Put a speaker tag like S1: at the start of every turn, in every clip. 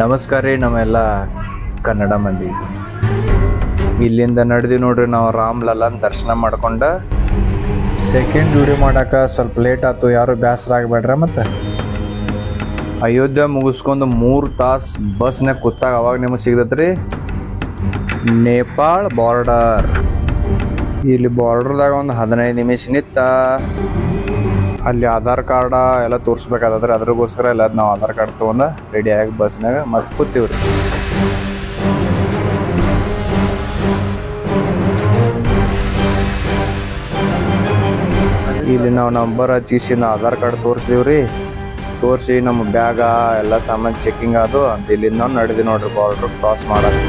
S1: ನಮಸ್ಕಾರ ರೀ ನಮ್ಮೆಲ್ಲ ಕನ್ನಡ ಮಂದಿ. ಇಲ್ಲಿಂದ ನಡೆದಿ ನೋಡ್ರಿ ನಾವು ರಾಮ್ ಲಲ್ಲನ್ ದರ್ಶನ ಮಾಡ್ಕೊಂಡ. ಸೆಕೆಂಡ್ ಡ್ಯೂಟಿ ಮಾಡಾಕ ಸ್ವಲ್ಪ ಲೇಟ್ ಆಯ್ತು ಯಾರು ಬೇಸರ ಆಗಬೇಡ್ರ ಮತ್ತೆ? ಅಯೋಧ್ಯೆ ಮುಗಿಸ್ಕೊಂಡು ಮೂರು ತಾಸು ಬಸ್ನಾಗ ಕೂತಾಗ ಅವಾಗ ನಿಮಗೆ ಸಿಗ್ತೈತ್ರಿ ನೇಪಾಳ ಬಾರ್ಡರ್ ಇಲ್ಲಿ ಬಾರ್ಡರ್ದಾಗ ಒಂದು ಹದಿನೈದು ನಿಮಿಷ ನಿತ್ತ ಅಲ್ಲಿ ಆಧಾರ್ ಕಾರ್ಡ ಎಲ್ಲ ತೋರಿಸ್ಬೇಕಾದ್ರೆ ಅದ್ರಗೋಸ್ಕರ ಎಲ್ಲ ನಾವು ಆಧಾರ್ ಕಾರ್ಡ್ ತೊಗೊಂಡು ರೆಡಿಯಾಗಿ ಬಸ್ನಾಗ ಮತ್ತೆ ಕೂತೀವ್ರಿ. ಇಲ್ಲಿ ನಾವು ನಂಬರ್ ಹಚ್ಚಿಸಿ ನಾವು ಆಧಾರ್ ಕಾರ್ಡ್ ತೋರಿಸಿದೀವ್ರಿ. ತೋರಿಸಿ ನಮ್ಮ ಬ್ಯಾಗ ಎಲ್ಲ ಸಾಮಾನು ಚೆಕಿಂಗ್ ಅದು. ಅಂತ ಇಲ್ಲಿಂದ ನಾವು ನಡೆದಿ ನೋಡ್ರಿ ಬಾರ್ಡ್ರ್ ಕ್ರಾಸ್ ಮಾಡೋದು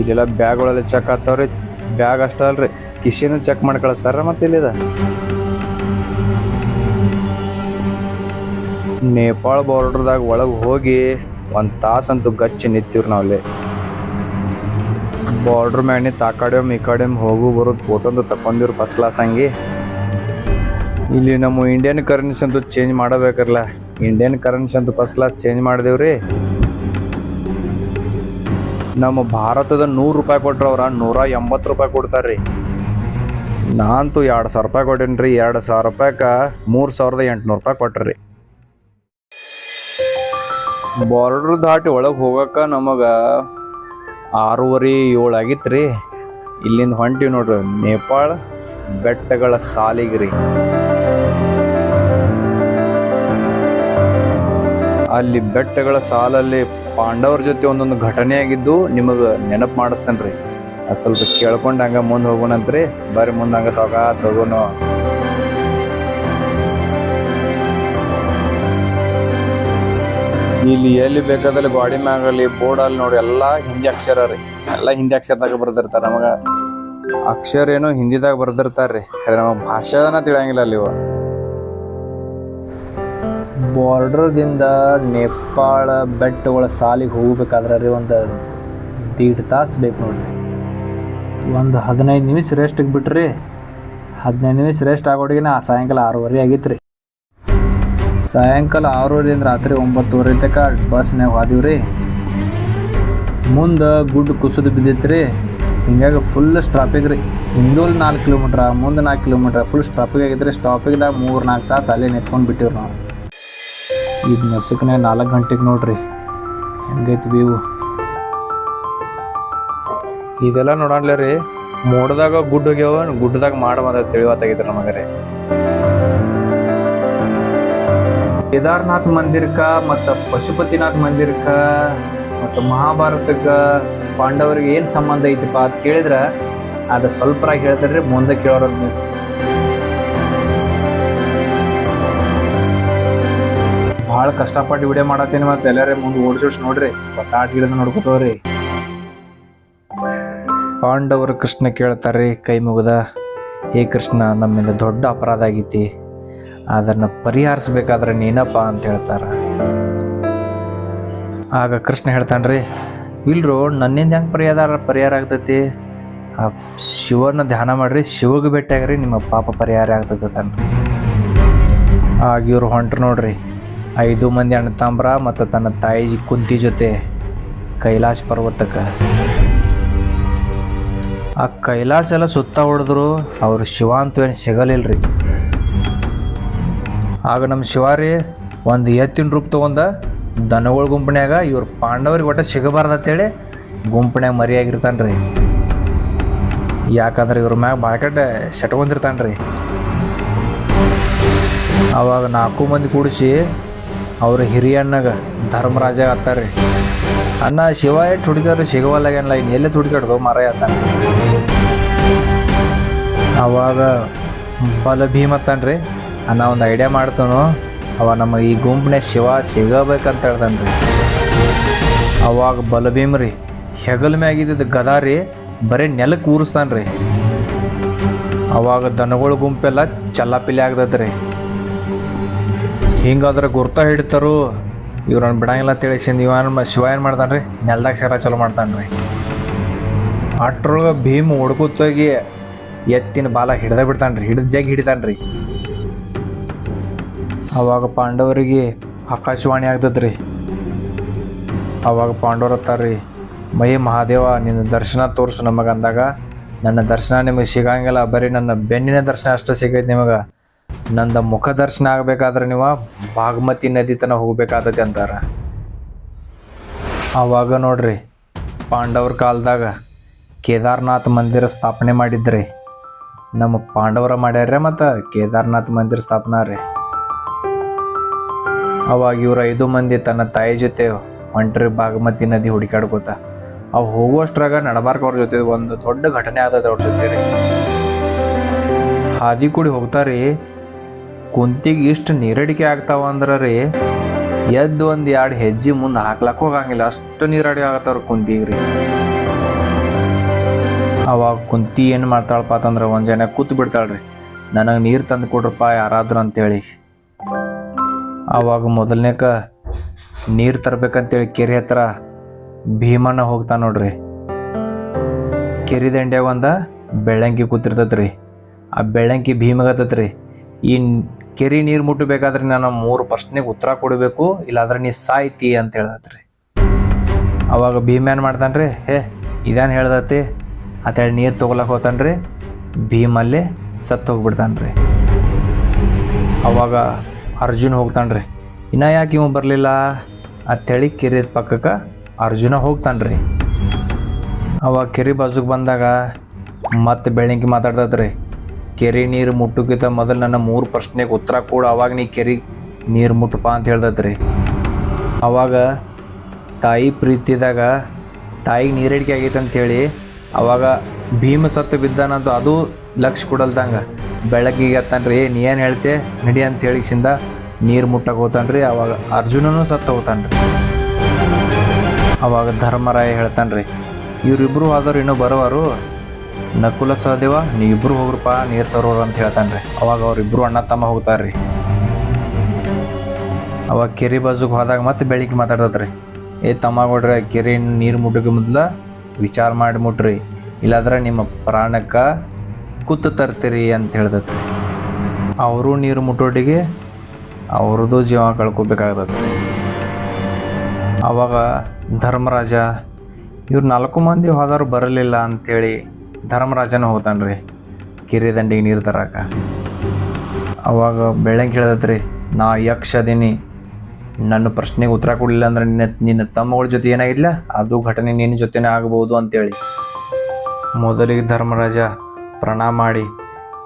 S1: ಇಲ್ಲೆಲ್ಲ ಬ್ಯಾಗ್ಗಳೆಲ್ಲ ಚೆಕ್ ಆಗ್ತಾವ್ರಿ. ಬ್ಯಾಗ್ ಅಷ್ಟೇ ಅಲ್ರಿ. ಕಿಶಿನೂ ಚೆಕ್ ಮಾಡಿ ಕಳಿಸ್ತಾರ ಮತ್ತೆ ಇಲ್ಲಿದ? ನೇಪಾಳ ಬಾರ್ಡರ್ದಾಗ ಒಳಗೆ ಹೋಗಿ ಒಂದು ತಾಸಂತೂ ಗಚ್ಚಿ ನಿಂತೀವ್ರಿ ನಾವಲ್ಲಿ ಬಾರ್ಡ್ರ್ ಮ್ಯಾಣಿ ಆ ಈ ಕಡೆ ಹೋಗು ಬರೋದು ಫೋಟೋದು ತಕೊಂಡಿವ್ರಿ ಫಸ್ಟ್ ಕ್ಲಾಸ್ ಹಂಗೆ. ಇಲ್ಲಿ ನಮ್ಮ ಇಂಡಿಯನ್ ಕರೆನ್ಸಿ ಅಂತೂ ಚೇಂಜ್ ಮಾಡಬೇಕಲ್ಲ ಇಂಡಿಯನ್ ಕರೆನ್ಸಿ ಅಂತೂ ಫಸ್ಟ್ ಕ್ಲಾಸ್ ಚೇಂಜ್ ಮಾಡಿದೇವ್ರಿ. ನಮ್ಮ ಭಾರತದ ನೂರು ರೂಪಾಯಿ ಕೊಟ್ರೆ ಅವ್ರ ನೂರ ಎಂಬತ್ತು ರೂಪಾಯಿ ಕೊಡ್ತಾರೆ ರೀ ನಾನಂತೂ ಎರಡು ಸಾವಿರ ರೂಪಾಯಿ ಕೊಟ್ಟೇನಿ ರೀ ಎರಡು ಸಾವಿರ ರೂಪಾಯಿಗೆ ಮೂರು ಸಾವಿರದ ಎಂಟುನೂರು ರೂಪಾಯಿ ಕೊಟ್ರಿ ಬಾರ್ಡ್ರ್ ದಾಟಿ ಒಳಗೆ ಹೋಗಕ್ಕೆ ನಮಗೆ ಆರೂವರೆ ಏಳು ಆಗಿತ್ತು ರೀ ಇಲ್ಲಿಂದ ಹೊಂಟಿವಿ ನೋಡ್ರಿ, ನೇಪಾಳ ಬೆಟ್ಟಗಳ ಸಾಲಿಗೆ ರೀ ಅಲ್ಲಿ ಬೆಟ್ಟಗಳ ಸಾಲಲ್ಲಿ ಪಾಂಡವರ ಜೊತೆ ಒಂದೊಂದು ಘಟನೆ ಆಗಿದ್ದು ನಿಮಗೆ ನೆನಪು ಮಾಡಿಸ್ತೇನೆ ರೀ ಸ್ವಲ್ಪ ಕೇಳ್ಕೊಂಡು ಹಂಗೆ ಮುಂದೆ ಹೋಗೋಣಂತ್ರಿ ಬರ್ರಿ ಮುಂದೆ ಹಂಗೆ ಸಾವಕಾಶ ಹೋಗೋಣ. ಇಲ್ಲಿ ಎಲ್ಲಿ ಬೇಕಾದಲ್ಲಿ ಗಾಡಿ ಮ್ಯಾಗಲ್ಲಿ ಬೋರ್ಡಲ್ಲಿ ನೋಡಿ ಎಲ್ಲ ಹಿಂದಿ ಅಕ್ಷರ ರೀ. ಎಲ್ಲ ಹಿಂದಿ ಅಕ್ಷರದಾಗ ಬರ್ದಿರ್ತಾರೆ ನಮಗೆ. ಅಕ್ಷರ ಏನೋ ಹಿಂದಿದಾಗ ಬರ್ದಿರ್ತಾರೆ ರೀ ನಮಗೆ ಭಾಷೆನ ತಿಳಿಯಂಗಿಲ್ಲ ಅಲ್ಲಿ ಇವ. ಬಾರ್ಡ್ರದಿಂದ ನೇಪಾಳ ಬೆಟ್ಟಗಳ ಸಾಲಿಗೆ ಹೋಗ್ಬೇಕಾದ್ರೆ ರೀ ಒಂದು ದೀಡ್ ತಾಸು ಬೇಕು ನೋಡ್ರಿ. ಒಂದು ಹದಿನೈದು ನಿಮಿಷ ರೆಸ್ಟಿಗೆ ಬಿಟ್ರಿ, ಹದಿನೈದು ನಿಮಿಷ ರೆಸ್ಟ್ ಆಗೋಡಿಗೆ ಆ ಸಾಯಂಕಾಲ ಆರೂವರೆ ಆಗಿತ್ತು ರೀ ಸಾಯಂಕಾಲ ಆರೂವರೆಯಿಂದ ರಾತ್ರಿ ಒಂಬತ್ತುವರೆ ತನಕ ಬಸ್ನಾಗ ಹೋದಿವಿ ರೀ ಮುಂದೆ ಗುಡ್ಡ ಕುಸಿದು ಬಿದ್ದಿತ್ತು ರೀ ಹಿಂಗಾಗಿ ಫುಲ್ ಸ್ಟಾಪಿಗೆ ರೀ. ಹಿಂದೂಲ್ ನಾಲ್ಕು ಕಿಲೋಮೀಟ್ರ ಮುಂದೆ ನಾಲ್ಕು ಕಿಲೋಮೀಟ್ರ್ ಫುಲ್ ಸ್ಟಾಪಿಗೆ ಆಗಿದ್ರೆ ಸ್ಟಾಪಿಗೆದಾಗ ಮೂರು ನಾಲ್ಕು ತಾಸು ಅಲ್ಲೇ ನಿಂತ್ಕೊಂಡು ಬಿಟ್ಟಿವ್ರಿ ನಾವು. ಈಗ ನಸುಕನೆ ನಾಲ್ಕು ಗಂಟೆಗೆ ನೋಡ್ರಿ. ಹೆಂಗೈತಿ ವ್ಯೂ ಇದೆಲ್ಲ ನೋಡಲ್ಲ ರೀ ಮೋಡದಾಗ ಗುಡ್ಡ ಹೋಗ್ಯಾವ ಗುಡ್ಡದಾಗ ಮಾಡ ಬಂದ ತಿಳಿವತ್ತಾಗಿದ್ರು ನಮಗೆ ರೀ. ಕೇದಾರ್ನಾಥ್ ಮಂದಿರಕ್ಕ ಮತ್ತು ಪಶುಪತಿನಾಥ್ ಮಂದಿರಕ್ಕ ಮತ್ತು ಮಹಾಭಾರತಕ್ಕ ಪಾಂಡವರಿಗೆ ಏನು ಸಂಬಂಧ ಐತಿಪ್ಪ ಅಂತ ಕೇಳಿದ್ರೆ ಅದು ಸ್ವಲ್ಪರಾಗಿ ಹೇಳ್ತಾರೆ ಮುಂದೆ ಕೇಳೋರು ಭಾಳ ಕಷ್ಟಪಟ್ಟು ವಿಡಿಯೋ ಮಾಡತ್ತೀನಿ ಮತ್ತೆ ಎಲ್ಲಾರ ಮುಂದೆ ಓಡಿಸೋಸ್ ನೋಡ್ರಿ. ಆಟ ಗಿಡ ನೋಡ್ಕೋತವ್ರಿ. ಪಾಂಡವರು ಕೃಷ್ಣ ಕೇಳ್ತಾರೆ ಕೈ ಮುಗಿದ. ಹೇ ಕೃಷ್ಣ, ನಮ್ಮಿಂದ ದೊಡ್ಡ ಅಪರಾಧ ಆಗೈತಿ. ಅದನ್ನು ಪರಿಹರಿಸ್ಬೇಕಾದ್ರೆ ನೀನಪ್ಪ ಅಂತ ಹೇಳ್ತಾರ. ಆಗ ಕೃಷ್ಣ ಹೇಳ್ತಾನ್ರಿ, ಇಲ್ರು, ನನ್ನಿಂದ ಹೆಂಗೆ ಪರಿಹಾರ ಪರಿಹಾರ ಆಗ್ತೈತಿ? ಆ ಶಿವನ ಧ್ಯಾನ ಮಾಡ್ರಿ, ಶಿವಗೆ ಭೇಟಿಯಾಗ್ರಿ, ನಿಮ್ಮ ಪಾಪ ಪರಿಹಾರ ಆಗ್ತೈತೆ ಆಗ ಇವ್ರು ಹೊಂಟ್ರು ನೋಡ್ರಿ ಐದು ಮಂದಿ ಅಣ್ಣ ತಾಂಬ್ರ ಮತ್ತು ತನ್ನ ತಾಯಿ ಕುಂತಿ ಜೊತೆ ಕೈಲಾಸ ಪರ್ವತಕ್ಕೆ. ಆ ಕೈಲಾಸ ಎಲ್ಲ ಸುತ್ತ ಹೊಡೆದ್ರು, ಅವ್ರು ಶಿವ ಅಂತೂ ಏನು ಆಗ ನಮ್ಮ ಶಿವಾರಿ ಒಂದು ಎತ್ತಿನ ರೂಪ ತೊಗೊಂಡ ದನಗಳ ಗುಂಪನ್ಯಾಗ, ಇವ್ರು ಪಾಂಡವರಿಗೆ ಒಟ್ಟು ಸಿಗಬಾರ್ದು ಅಂತೇಳಿ ಗುಂಪನ್ಯಾಗ ಮರಿಯಾಗಿರ್ತಾನೆ ರೀ ಯಾಕಂದ್ರೆ ಇವ್ರ ಮ್ಯಾಗ ಬಾಳ್ಕಟ್ಟೆ ಸೆಟ್ಕೊಂಡಿರ್ತಾನೆ ರೀ ಅವಾಗ ನಾಲ್ಕು ಮಂದಿ ಕೂಡಿಸಿ ಅವ್ರ ಹಿರಿಯಣ್ಣಗ ಧರ್ಮರಾಜ ರೀ ಅಣ್ಣ ಶಿವ ಎಷ್ಟು ಹುಡುಗಾರ ಸಿಗವಲ್ಲಾಗೇನಲ್ಲ ಇನ್ನು ಎಲ್ಲೇ ತುಡ್ಕಾಡ್ದು ಮರ ಆತಾನ. ಅವಾಗ ಬಲ ಭೀಮ್ ರೀ ಅಣ್ಣ ಒಂದು ಐಡಿಯಾ ಮಾಡ್ತಾನು, ಅವ ನಮ್ಮ ಈ ಗುಂಪನೆ ಶಿವ ಸಿಗಬೇಕಂತ ಹೇಳ್ತಾನೆ ರೀ ಅವಾಗ ಬಲಭೀಮ್ ರೀ ಹೆಗಲ ಮ್ಯಾಗಿದ್ದ ಗದಾ ರೀ, ಬರೀ ನೆಲಕ್ಕೆ ಊರಿಸ್ತಾನೆ ರೀ ಅವಾಗ ದನಗಳ ಗುಂಪೆಲ್ಲ ಚಲ್ಲಾಪಿಲಿ ಆಗ್ತದ್ರಿ ರೀ ಹಿಂಗಾದ್ರೆ ಗುರ್ತ ಹಿಡಿತಾರು. ಇವ್ರನ್ನ ಬಿಡಂಗಿಲ್ಲ ತಿಳಿಸಿಂದ ಇವ ಶಿವ ಏನು ಮಾಡ್ತಾನೆ ರೀ ನೆಲ್ದಾಗ ಶರ ಚಲೋ ಮಾಡ್ತಾನೆ ರೀ ಅಟ್ರೊಳಗೆ ಭೀಮ್ ಹೊಡ್ಕೊತೋಗಿ ಎತ್ತಿನ ಬಾಲ ಹಿಡ್ದ ಬಿಡ್ತಾನೆ ರೀ ಹಿಡಿದ ಜಗ್ ಹಿಡಿತಾನೆ ರೀ ಅವಾಗ ಪಾಂಡವರಿಗೆ ಆಕಾಶವಾಣಿ ಆಗ್ತದ್ರಿ. ಅವಾಗ ಪಾಂಡವ್ರ ಹತ್ತಾರ್ರಿ ಮೈ ಮಹಾದೇವ, ನಿನ್ನ ದರ್ಶನ ತೋರಿಸು ನಮಗೆ ಅಂದಾಗ ನನ್ನ ದರ್ಶನ ನಿಮಗೆ ಸಿಗಂಗಿಲ್ಲ. ಬರೀ ನನ್ನ ಬೆನ್ನಿನ ದರ್ಶನ ಅಷ್ಟೇ ಸಿಗೈತೆ ನಿಮಗೆ. ನಂದು ಮುಖ ದರ್ಶನ ಆಗಬೇಕಾದ್ರೆ ನೀವು ಭಾಗಮತಿ ನದಿ ತನಕ ಹೋಗ್ಬೇಕಾದತಿ ಅಂತಾರ. ಆವಾಗ ನೋಡ್ರಿ, ಪಾಂಡವ್ರ ಕಾಲದಾಗ ಕೇದಾರ್ನಾಥ್ ಮಂದಿರ ಸ್ಥಾಪನೆ ಮಾಡಿದ್ರಿ. ನಮ್ಮ ಪಾಂಡವರ ಮಾಡ್ಯಾರ ಮತ್ತು ಕೇದಾರ್ನಾಥ್ ಮಂದಿರ ಸ್ಥಾಪನಾ ರೀ. ಅವಾಗ ಇವ್ರು ಐದು ಮಂದಿ ತನ್ನ ತಾಯಿ ಜೊತೆ ಹೊಂಟ್ರಿ ಭಾಗಮತಿ ನದಿ ಹುಡುಕಾಡ್ಕೋತ ಅವು ಹೋಗುವಷ್ಟ್ರಾಗ ನಡಬಾರ್ಕ ಅವ್ರ ಜೊತೆ ಒಂದು ದೊಡ್ಡ ಘಟನೆ ಆದದ ಅವ್ರ ಜೊತೆ ರೀ. ಹಾದಿ ಕೂಡಿ ಹೋಗ್ತಾರಿ ಕುಂತಿಗೆ ಇಷ್ಟು ನೀರಡಿಕೆ ಆಗ್ತಾವ ಅಂದ್ರೆ ರೀ, ಎದ್ದು ಒಂದು ಎರಡು ಹೆಜ್ಜೆ ಮುಂದೆ ಹಾಕ್ಲಕ್ಕ ಹೋಗಂಗಿಲ್ಲ, ಅಷ್ಟು ನೀರಡಿ ಆಗತ್ತವ್ರ ಕುಂತಿಗೆ ರೀ. ಅವಾಗ ಕುಂತಿ ಏನು ಮಾಡ್ತಾಳಪ್ಪ ಅಂತಂದ್ರೆ ಒಂದು ಜನ ಕೂತ್ ಬಿಡ್ತಾಳ್ರಿ ನನಗೆ ನೀರು ತಂದು ಕೊಡ್ರಪ್ಪ ಯಾರಾದ್ರೂ ಅಂತೇಳಿ. ಅವಾಗ ಮೊದಲನೇಕ ನೀರು ತರ್ಬೇಕಂತೇಳಿ ಕೆರೆ ಹತ್ರ ಭೀಮಣ್ಣ ಹೋಗ್ತಾನೆ ನೋಡ್ರಿ. ಕೆರೆ ದಂಡ್ಯಾಗ ಒಂದು ಬೆಳ್ಳಂಕಿ ಕೂತಿರ್ತದ್ರಿ ಆ ಬೆಳ್ಳಂಕಿ ಭೀಮಗತ್ತೈತ್ರಿ. ಈ ಕೆರೆ ನೀರು ಮುಟ್ಟಬೇಕಾದ್ರೆ ನಾನು ಮೂರು ಪ್ರಶ್ನೆಗೆ ಉತ್ತರ ಕೊಡಬೇಕು, ಇಲ್ಲಾಂದ್ರೆ ನೀ ಸಾಯ್ತಿ ಅಂತ ಹೇಳ್ದತ್ರಿ. ಅವಾಗ ಭೀಮ್ಯಾನ್ ಮಾಡ್ತಾನೆ ಮಾಡ್ತಾನ್ರಿ, ಹೇ, ಇದೇನು ಹೇಳ್ದತಿ ಅಂತೇಳಿ ನೀರು ತೊಗೊಳಕ್ಕೆ ಹೋತಾನ್ರಿ, ಭೀಮಲ್ಲಿ ಸತ್ತು ಹೋಗ್ಬಿಡ್ತಾನ್ರಿ. ಅವಾಗ ಅರ್ಜುನ್ ಹೋಗ್ತಾನ್ರಿ, ಇನ್ನ ಯಾಕೆ ಇವ ಬರಲಿಲ್ಲ? ಅಂಥೇಳಿ ಕೆರೆ ಪಕ್ಕಕ್ಕೆ ಅರ್ಜುನ ಹೋಗ್ತಾನ್ರಿ. ಅವಾಗ ಕೆರೆ ಬಾಜುಗೆ ಬಂದಾಗ ಮತ್ತೆ ಬೆಳಂಕಿ ಮಾತಾಡ್ತದ್ರಿ ಕೆರೆ ನೀರು ಮುಟ್ಟುಕಿತ ಮೊದಲು ನನ್ನ ಮೂರು ಪ್ರಶ್ನೆಗೆ ಉತ್ತರ ಕೂಡ. ಅವಾಗ ನೀ ಕೆರೆ ನೀರು ಮುಟ್ಟಪ್ಪ ಅಂತ ಹೇಳ್ದತ್ರಿ ಅವಾಗ ತಾಯಿ ಪ್ರೀತಿದಾಗ ತಾಯಿಗೆ ನೀರಡಿಕೆ ಆಗೈತೆ ಅಂಥೇಳಿ ಅವಾಗ ಭೀಮ ಸತ್ತು ಬಿದ್ದಾನಂತ ಅದು ಲಕ್ಷ ಕೊಡಲ್ದಂಗ. ಬೆಳಕಿಗೆ ತನ್ರಿ ನೀ ಏನು ಹೇಳ್ತೆ? ನಡಿ ಅಂತ ಹೇಳಿಸಿಂದ ನೀರು ಮುಟ್ಟಕ್ಕೆ ಹೋತಾನ್ರಿ ಅವಾಗ ಅರ್ಜುನನು ಸತ್ತು ಹೋತಾನ್ರಿ ಅವಾಗ ಧರ್ಮರಾಯ ಹೇಳ್ತಾನ್ರಿ ಇವರಿಬ್ಬರು ಆದವ್ರು ಇನ್ನೂ ಬರೋವರು. ನಕುಲ ಸಹದೇವ ಇಬ್ರು ಹೋಗ್ರಪ್ಪ, ನೀರು ತರೋರು ಅಂತ ಹೇಳ್ತಾನ್ರಿ. ಅವಾಗ ಅವ್ರಿಬ್ರು ಅಣ್ಣ ತಮ್ಮ ಹೋಗ್ತಾರ್ರಿ. ಅವಾಗ ಕೆರೆ ಬಾಜುಗೆ ಹೋದಾಗ ಮತ್ತೆ ಬೆಳಿಗ್ಗೆ ಮಾತಾಡತ್ರಿ ಏ ತಮ್ಮಗೊಡ್ರಿ ಕೆರೆ ನೀರು ಮುಟ್ಟಕ್ಕೆ ಮೊದ್ಲು ವಿಚಾರ ಮಾಡಿ ಮುಟ್ರಿ. ಇಲ್ಲಾಂದ್ರೆ ನಿಮ್ಮ ಪ್ರಾಣಕ್ಕೆ ಕುತ್ತು ತರ್ತೀರಿ ಅಂತ ಹೇಳ್ದತ್ರಿ ಅವರು ನೀರು ಮುಟ್ಟೋಟಿಗೆ ಅವ್ರದ್ದು ಜೀವ ಕಳ್ಕೋಬೇಕಾಗತ್ತೆ ಅವಾಗ ಧರ್ಮರಾಜ, ಇವ್ರು ನಾಲ್ಕು ಮಂದಿ ಹೋದವ್ರು ಬರಲಿಲ್ಲ ಅಂಥೇಳಿ ಧರ್ಮರಾಜನ ಹೋತಾನ್ರಿ ಕೆರೆ ದಂಡಿಗೆ ನೀರು ತರಾಕ. ಅವಾಗ ಬೆಳ್ಳಂಗೆ ಹೇಳ್ದತ್ರಿ ನಾ ಯಕ್ಷ ಅದೀನಿ. ನನ್ನ ಪ್ರಶ್ನೆಗೆ ಉತ್ತರ ಕೊಡಲಿಲ್ಲ ಅಂದ್ರೆ ನಿನ್ನ ನಿನ್ನ ತಮ್ಮಗಳ ಜೊತೆ ಏನಾಗಿಲ್ಲ ಅದು ಘಟನೆ ನಿನ್ನ ಜೊತೆನೇ ಆಗಬಹುದು ಅಂತೇಳಿ. ಮೊದಲಿಗೆ ಧರ್ಮರಾಜ ಪ್ರಣಾಮ ಮಾಡಿ,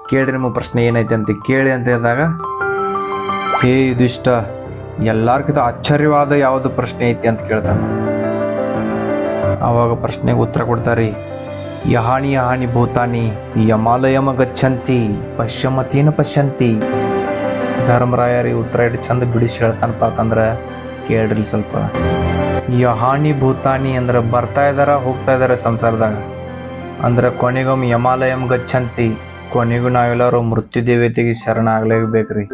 S1: ಕೇಳ್ರಿ ನಿಮ್ಮ ಪ್ರಶ್ನೆ ಏನೈತೆ ಅಂತ ಕೇಳಿ ಅಂತ ಹೇಳಿದಾಗ, ಹೇ ಇದಿಷ್ಟ ಎಲ್ಲಾರ್ಕಿಂತ ಆಶ್ಚರ್ಯವಾದ ಯಾವುದು ಪ್ರಶ್ನೆ ಐತಿ? ಅಂತ ಕೇಳ್ತಾನೆ. ಅವಾಗ ಪ್ರಶ್ನೆಗೆ ಉತ್ತರ ಕೊಡ್ತಾರಿ ಯಹಾನಿ ಯಹಾನಿ ಭೂತಾನಿ, ಯಮಾಲಯಮ ಗಚ್ಚಂತಿ, ಪಶ್ಯಮತೀನ ಪಶ್ಯಂತಿ. ಧರ್ಮರಾಯರಿ ಉತ್ತರ ಇಟ್ಟು ಚಂದ ಬಿಡಿಸಿ ಹೇಳ್ತಾನಪ್ಪ ಅಂತಂದ್ರೆ ಕೇಳ್ರಿ ಸ್ವಲ್ಪ. ಯಹಾನಿ ಭೂತಾನಿ ಅಂದ್ರೆ ಬರ್ತಾ ಇದಾರ, ಹೋಗ್ತಾ ಇದಾರೆ ಸಂಸಾರದಾಗ. ಅಂದ್ರೆ ಕೊನೆಗೊಮ್ಮೆ ಯಮಾಲಯಂ ಗಚ್ಚಂತಿ, ಕೊನೆಗೂ ನಾವೆಲ್ಲರೂ ಮೃತ್ಯು ದೇವತೆಗೆ ಶರಣ ಆಗ್ಲೇಬೇಕ್ರಿ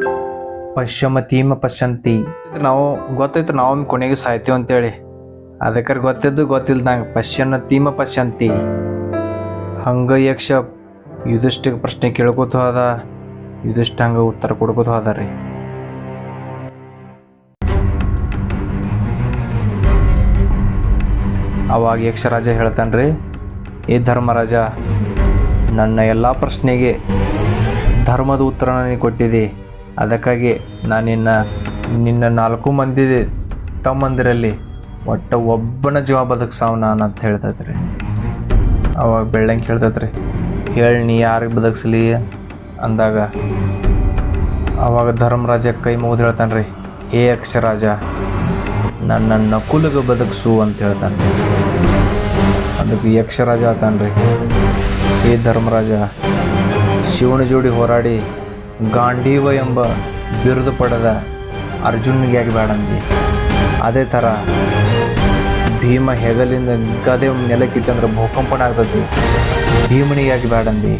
S1: ಪಶ್ಯಮತೀಮ ಪಶ್ಯಂತಿ. ನಾವು ಗೊತ್ತಾಯ್ತು ನಾವು ಕೊನೆಗೆ ಸಾಯ್ತೀವಿ ಅಂತೇಳಿ ಅದಕ್ಕೆ ಗೊತ್ತಿದ್ದು ಗೊತ್ತಿಲ್ದಂಗೆ ಪಶ್ಯನ ತೀಮ ಪಶ್ಯಂತಿ. ಹಂಗ ಯಕ್ಷ ಯುಧಿಷ್ಠಿಗೆ ಪ್ರಶ್ನೆ ಕೇಳ್ಕೊತ ಹೋದ. ಯುದಿಷ್ಠ ಹಂಗೆ ಉತ್ತರ ಕೊಡ್ಕೊತ ಹೋದ ರೀ. ಅವಾಗ ಯಕ್ಷರಾಜ ಹೇಳ್ತಾನ್ರಿ ಏ ಧರ್ಮರಾಜ, ನನ್ನ ಎಲ್ಲ ಪ್ರಶ್ನೆಗೆ ಧರ್ಮದ ಉತ್ತರ ನನಗೆ ಕೊಟ್ಟಿದೆ. ಅದಕ್ಕಾಗಿ ನಾನು ನಿನ್ನ ನಾಲ್ಕು ಮಂದಿ ತಮ್ಮಂದಿರಲ್ಲಿ ಒಟ್ಟ ಒಬ್ಬನ ಜೀವ ಬದುಕ್ಸಾವ್ ನಾನು ಅಂತ ಹೇಳ್ತೈತ್ರಿ ಅವಾಗ ಬೆಳ್ಳಂಗೆ ಕೇಳ್ತೈತ್ರಿ. ಹೇಳಿ ನೀ ಯಾರಿಗೆ ಬದುಕಿಸ್ಲಿ? ಅಂದಾಗ, ಅವಾಗ ಧರ್ಮರಾಜ ಕೈ ಮುಗಿದು ಹೇಳ್ತಾನ್ರಿ. ಏ ಅಕ್ಷರಾಜ ನನ್ನ ನಕುಲಿಗೆ ಬದುಕಿಸು ಅಂತ ಹೇಳ್ತಾನೆ ಅದಕ್ಕೆ ಯಕ್ಷರಾಜ ರೀ ಏ ಧರ್ಮರಾಜ ಶಿವನ ಜೋಡಿ ಹೋರಾಡಿ ಗಾಂಡೀವ ಎಂಬ ಬಿರುದು ಪಡೆದ ಅರ್ಜುನಿಗೆ ಯಾಕೆ ಅದೇ ಥರ ಭೀಮ ಹೆಗಲಿಂದ ಗದೆ ನೆಲಕ್ಕಿತ್ತಂದ್ರೆ ಭೂಕಂಪನ ಆಗ್ತೈತಿ ಭೀಮನಿಗೆ ಯಾಕೆ ಬೇಡಂದಿ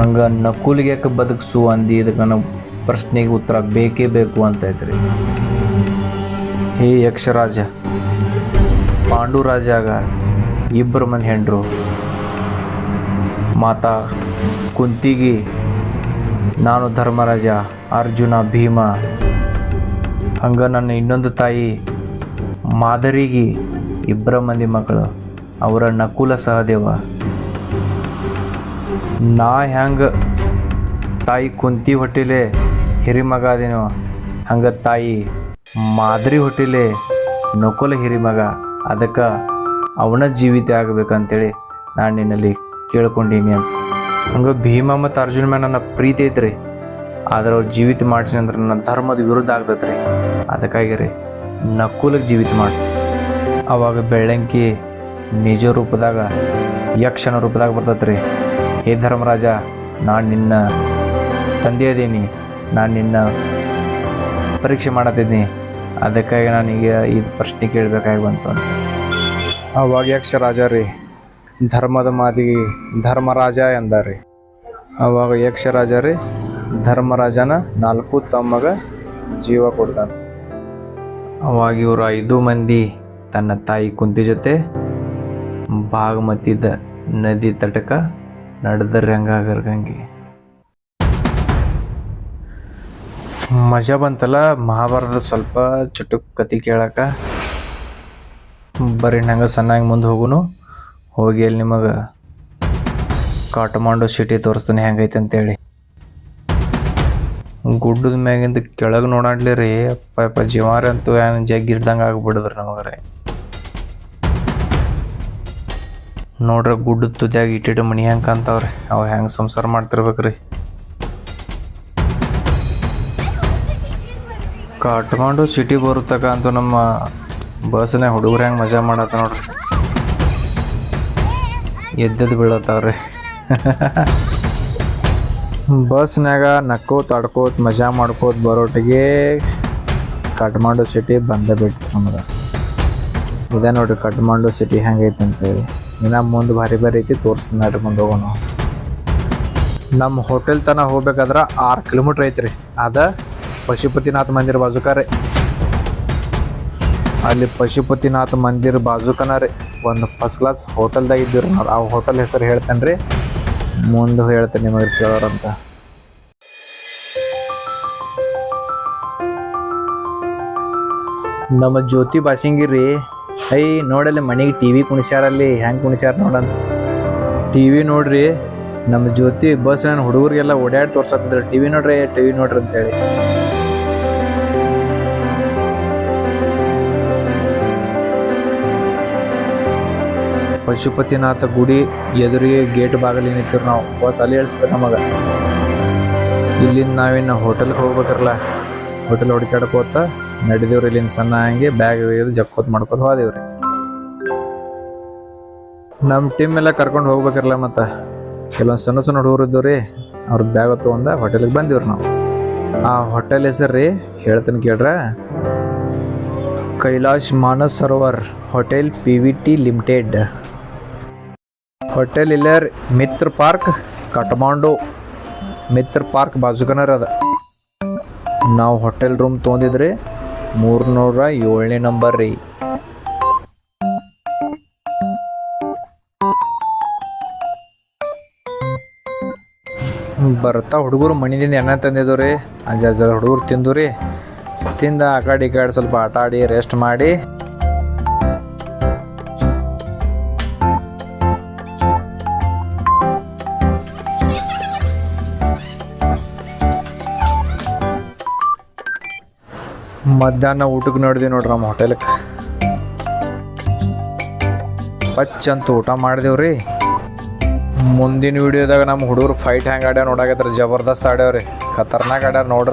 S1: ಹಂಗ ನಕುಲಿಗೆ ಯಾಕೆ ಬದುಕಿಸು ಅಂದಿ, ಇದಕ್ಕೆ ನನ್ನ ಪ್ರಶ್ನೆಗೆ ಉತ್ತರ ಬೇಕೇ ಬೇಕು ಅಂತ ಐತ್ರಿ ಹೇ ಯಕ್ಷರಾಜ, ಪಾಂಡುರಾಜಾಗ ಇಬ್ಬರು ಮನೆ ಹೆಂಡ್ರು. ಮಾತಾ, ಕುಂತಿಗಿ, ನಾನು ಧರ್ಮರಾಜ, ಅರ್ಜುನ, ಭೀಮ. ಹಂಗ ನನ್ನ ಇನ್ನೊಂದು ತಾಯಿ ಮಾದರಿಗೆ ಇಬ್ಬರ ಮಂದಿ ಮಕ್ಕಳು ಅವರ ನಕುಲ ಸಹದೇವ ನಾ ಹೆಂಗೆ ತಾಯಿ ಕುಂತಿ ಹೊಟ್ಟಿಲೆ ಹಿರಿಮಗ ಅದೇನೋ ಹಂಗ ತಾಯಿ ಮಾದರಿ ಹೊಟ್ಟಿಲೆ ನಕುಲ ಹಿರಿಮಗ. ಅದಕ್ಕೆ ಅವನ ಜೀವಿತ ಆಗಬೇಕಂತೇಳಿ ನಾನು ನಿನ್ನಲ್ಲಿ ಕೇಳ್ಕೊಂಡೀನಿ ಅಂತ. ಹಂಗೆ ಭೀಮ ಮತ್ತು ಅರ್ಜುನ ಮೇಲೆ ನನ್ನ ಪ್ರೀತಿ ಐತ್ರಿ. ಆದ್ರೆ ಅವ್ರು ಜೀವಿತ ಮಾಡಿಸಿ ಅಂದ್ರೆ ನನ್ನ ಧರ್ಮದ ವಿರುದ್ಧ ಆಗ್ತೈತ್ರಿ. ಅದಕ್ಕಾಗಿ ರೀ ನಕುಲಕ್ಕೆ ಜೀವಿತ ಮಾಡಿ ಅವಾಗ ಬೆಳ್ಳಂಕಿ ನಿಜ ರೂಪದಾಗ, ಯಕ್ಷನ ರೂಪದಾಗ ಬರ್ತೈತೆ ರೀ ಹೇ ಧರ್ಮರಾಜ, ನಾನು ನಿನ್ನ ತಂದೆ ಅದೀನಿ, ನಾನು ನಿನ್ನ ಪರೀಕ್ಷೆ ಮಾಡತ್ತಿದ್ದೀನಿ ಅದಕ್ಕಾಗಿ ನನಗೆ ಇದು ಪ್ರಶ್ನೆ ಕೇಳಬೇಕಾಗಿ ಬಂತು ಅಂತ. ಅವಾಗ ಯಕ್ಷ ರಾಜ ರೀ ಧರ್ಮದ ಮಾತಿಗೆ ಧರ್ಮರಾಜ ರೀ ಅವಾಗ ಯಕ್ಷ ರಾಜ ರೀ ಧರ್ಮರಾಜನ ನಾಲ್ಕು ತಮ್ಮಗ ಜೀವ ಕೊಡ್ತಾನೆ. ಅವಾಗ ಇವರು ಐದು ಮಂದಿ ತನ್ನ ತಾಯಿ ಕುಂತಿ ಜೊತೆ ಬಾಗಮತಿದ ನದಿ ತಟಕ ನಡೆದ್ರೆ ಹಂಗಾಗರ್ಗಂಗೆ. ಮಜಾ ಬಂತಲ್ಲ ಮಹಾಭಾರತ ಸ್ವಲ್ಪ ಚುಟುಕ್ ಕತಿ ಕೇಳಕ? ಬರೀ ನಂಗೆ ಸಣ್ಣಾಗಿ ಮುಂದೆ ಹೋಗುನು, ಹೋಗಿ ಅಲ್ಲಿ ನಿಮಗೆ ಕಾಟಮಾಂಡು ಸಿಟಿ ತೋರಿಸ್ತಾನೆ ಹೆಂಗೈತೆ ಅಂತೇಳಿ. ಗುಡ್ಡದ ಮ್ಯಾಗಿಂದ ಕೆಳಗೆ ನೋಡಾಡ್ಲಿ ರೀ ಅಪ್ಪ ಅಪ್ಪ ಜೀವಾರ ಅಂತೂ ಏನು ಜಗ್ಗಿರ್ದಂಗೆ ಆಗ್ಬಿಡಿದ್ರಿ ನಮಗ್ರೆ. ನೋಡ್ರಿ ಗುಡ್ಡ ತುದಿಯಾಗ ಇಟ್ಟಿಟ್ಟು ಮನಿ ಹೆಂಗೆ ಕಾಣ್ತಾವ್ರಿ. ಅವು ಹೆಂಗೆ ಸಂಸಾರ ಮಾಡ್ತಿರ್ಬೇಕ್ರಿ. ಕಾಟ್ಮಾಂಡು ಸಿಟಿ ಬರುತ್ತಕ ಅಂತೂ ನಮ್ಮ ಬಸ್ನೇ ಹುಡುಗರು ಹೆಂಗೆ ಮಜಾ ಮಾಡತ್ತ ನೋಡ್ರಿ. ಎದ್ದದ್ದು ಬೀಳತ್ತಾವ್ರಿ. ಬಸ್ನಾಗ ನಕ್ಕೋತ್, ಆಡ್ಕೋತ್, ಮಜಾ ಮಾಡ್ಕೋತ ಬರೋಟಿಗೆ ಕಟ್ಮಾಂಡು ಸಿಟಿ ಬಂದೇ ಬಿಟ್ಟು ನಮ್ಗೆ. ಇದೆ ನೋಡ್ರಿ ಕಟ್ಮಾಂಡು ಸಿಟಿ ಹೆಂಗೈತೆ ಅಂತೇಳಿ ಇನ್ನ ಮುಂದೆ ಭಾರಿ ಭಾರಿ ಐತಿ, ತೋರಿಸ್ತೀನಿ ನೋಡ್ರಿ ಮುಂದೆ ಹೋಗೋಣ. ನಮ್ಮ ಹೋಟೆಲ್ ತನಕ ಹೋಗ್ಬೇಕಾದ್ರೆ ಆರು ಕಿಲೋಮೀಟ್ರ್ ಐತ್ರಿ. ಅದ ಪಶುಪತಿನಾಥ ಮಂದಿರ ಬಾಜುಕ ರೀ. ಅಲ್ಲಿ ಪಶುಪತಿನಾಥ ಮಂದಿರ ಬಾಜುಕನ ರೀ. ಒಂದು ಫಸ್ಟ್ ಕ್ಲಾಸ್ ಹೋಟೆಲ್ದಾಗ ಇದ್ದೀವಿ ನಾವು ಆ ಹೋಟೆಲ್ ಹೆಸರು ಹೇಳ್ತೇನೆ ರೀ ಮುಂದೆ ಹೇಳ್ತೇನೆ ನಿಮಗೆ ಕೇಳೋರಂತ. ನಮ್ಮ ಜ್ಯೋತಿ ಬಾಸಿಂಗಿರಿ ಐ ನೋಡಲ್ಲಿ ಮನೆಗೆ ಟಿ ವಿ ಕುಣಿಸ್ಯಾರಲ್ಲಿ ಹೆಂಗೆ ಕುಣಿಸ್ಯಾರ ನೋಡಂತ ಟಿ ವಿ ನೋಡ್ರಿ, ನಮ್ಮ ಜ್ಯೋತಿ ಬಸ್ ನನ್ನ ಹುಡುಗರಿಗೆಲ್ಲ ಓಡಾಡಿ ತೋರ್ಸತ್ತಿದ್ರು ಟಿ ವಿ ನೋಡ್ರಿ, ಟಿ ವಿ ನೋಡ್ರಿ ಅಂತೇಳಿ. ಪಶುಪತಿನಾಥ ಗುಡಿ ಎದುರಿಗೆ ಗೇಟ್ ಬಾಗಿಲಿ ನಿಂತಿರು ನಾವು. ಬಸ್ ಅಲ್ಲಿ ಇಳಿಸ್ತಾರೆ ನಮಗೆ. ಇಲ್ಲಿಂದ ನಾವಿನ್ನು ಹೋಟೆಲ್ಗೆ ಹೋಗ್ಬೇಕಾರಲ್ಲ. ಹೋಟೆಲ್ ಹೊಡ್ಕಾಡ್ಕೋತ ನಡೆದೇವ್ರಿ ಇಲ್ಲಿಂದ ಸಣ್ಣ ಹಂಗೆ ಬ್ಯಾಗ್ ಒಯ್ದು ಜಕ್ಕೋತ್ ಮಾಡ್ಕೊತ ಹೋದೇವ್ರಿ. ನಮ್ಮ ಟೀಮ್ ಎಲ್ಲ ಕರ್ಕೊಂಡು ಹೋಗ್ಬೇಕಿರಲ್ಲ ಮತ್ತು. ಕೆಲವೊಂದು ಸಣ್ಣ ಸಣ್ಣ ಹುಡುಗರು ಇದ್ದವು ರೀ ಅವ್ರ ಬ್ಯಾಗ್ ತೊಗೊಂಡ ಹೋಟೆಲಿಗೆ ಬಂದಿವ್ರಿ ನಾವು. ಆ ಹೋಟೆಲ್ ಹೆಸರು ರೀ ಹೇಳ್ತೀನಿ ಕೇಳ್ರ. Kailash Manas Sarovar hotel P V T limited hotel ಇಲ್ಲರ್ Mitra park Kathmandu Mitra park ಬಾಜುಕನರ್ ಅದ. ನಾವು ಹೋಟೆಲ್ ರೂಮ್ ತೊಗೊಂಡಿದ್ರಿ ಮೂರ್ನೂರ ಏಳನೇ ನಂಬರ್ ರೀ. ಬರ್ತಾ ಹುಡುಗರು ಮಣಿದಿಂದ ಎಣ್ಣೆ ತಂದಿದ್ದು ರೀ. ಅಜ್ಜ ಹುಡುಗರು ತಿಂದು ರೀ. ತಿಂದ ಆ ಕಡೆ ಈ ಕಡೆ ಸ್ವಲ್ಪ ಆಟ ಆಡಿ ರೆಸ್ಟ್ ಮಾಡಿ. ಮಧ್ಯಾಹ್ನ ಊಟಕ್ಕೆ ನೋಡಿದೆ ನೋಡ್ರಿ ನಮ್ಮ ಹೋಟೆಲ್ಗೆ. ಪಚ್ ಅಂತ ಊಟ ಮಾಡಿದೆವ್ರಿ ಮುಂದಿನ ವಿಡಿಯೋದಾಗ ನಮ್ಮ ಹುಡುಗರು ಫೈಟ್ ಹ್ಯಾಂಗೆ ಆಡ್ಯಾವ ನೋಡಾಕತ್ರ, ಜಬರ್ದಸ್ತ್ ಆಡ್ಯಾವ್ರಿ. ಖತರ್ನಾಕ್ ಆಡ್ಯಾರ ನೋಡ್ರಿ.